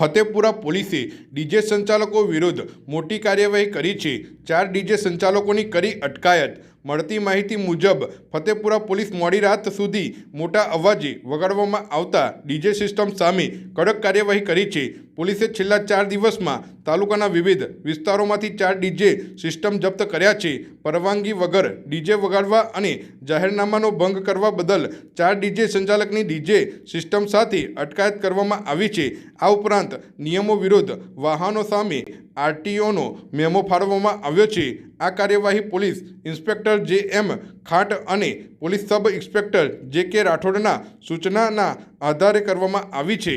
ફતેપુરા પોલીસે ડીજે સંચાલકો વિરુદ્ધ મોટી કાર્યવાહી કરી છે. ચાર ડીજે સંચાલકોની કરી અટકાયત. મળતી માહિતી મુજબ, ફતેપુરા પોલીસ મોડી રાત સુધી મોટા અવાજે વગાડવામાં આવતા ડીજે સિસ્ટમ સામે કડક કાર્યવાહી કરી છે. પોલીસે છેલ્લા ચાર દિવસમાં તાલુકાના વિવિધ વિસ્તારોમાંથી ચાર ડીજે સિસ્ટમ જપ્ત કર્યા છે. પરવાનગી વગર ડીજે વગાડવા અને જાહેરનામાનો ભંગ કરવા બદલ ચાર ડીજે સંચાલકની ડીજે સિસ્ટમ સાથે અટકાયત કરવામાં આવી છે. આ ઉપરાંત નિયમો વિરુદ્ધ વાહનો સામે આરટીઓનો મેમો ફાળવવામાં આવ્યો છે. આ કાર્યવાહી પોલીસ ઇન્સ્પેક્ટર જે એમ ખાટ અને પોલીસ સબ ઇન્સ્પેક્ટર જે કે રાઠોડના સૂચનાના આધારે કરવામાં આવી છે.